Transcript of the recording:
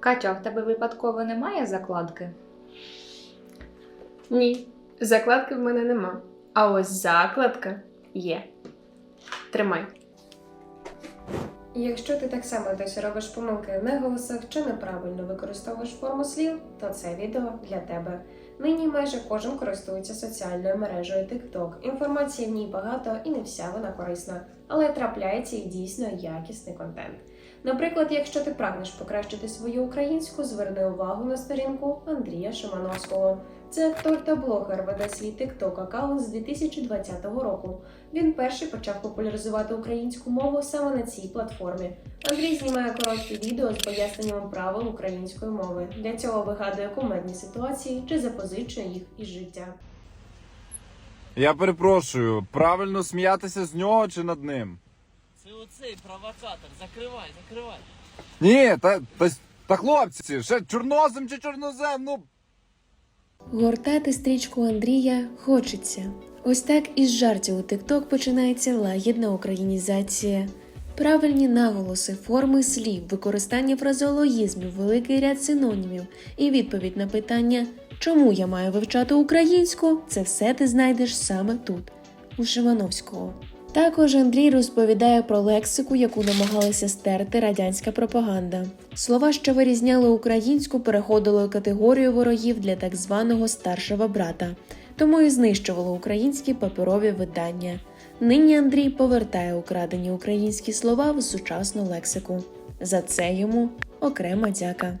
Катя, а в тебе випадково немає закладки? Ні, закладки в мене нема. А ось закладка є. Тримай. Якщо ти так само досі робиш помилки в неголосах чи неправильно використовуєш форму слів, то це відео для тебе. Нині майже кожен користується соціальною мережею TikTok. Інформації в ній багато і не вся вона корисна, але трапляється і дійсно якісний контент. Наприклад, якщо ти прагнеш покращити свою українську, зверни увагу на сторінку Андрія Шимановського. Це актор та блогер веде свій TikTok аккаунт з 2020 року. Він перший почав популяризувати українську мову саме на цій платформі. Андрій знімає короткі відео з поясненням правил української мови. Для цього вигадує кумедні ситуації чи запозичує їх із життя. Я перепрошую, правильно сміятися з нього чи над ним? Це оцей провокатор. Закривай, закривай. Ні, та, та, та хлопці, ще чорнозем чи чорнозем, ну. Гортати стрічку Андрія хочеться. Ось так із жартів у TikTok починається лагідна українізація. Правильні наголоси, форми слів, використання фразеологізмів, великий ряд синонімів і відповідь на питання, чому я маю вивчати українську, це все ти знайдеш саме тут, у Шимановського. Також Андрій розповідає про лексику, яку намагалася стерти радянська пропаганда. Слова, що вирізняли українську, переходили у категорію ворогів для так званого старшого брата, тому і знищували українські паперові видання. Нині Андрій повертає украдені українські слова в сучасну лексику. За це йому окрема дяка.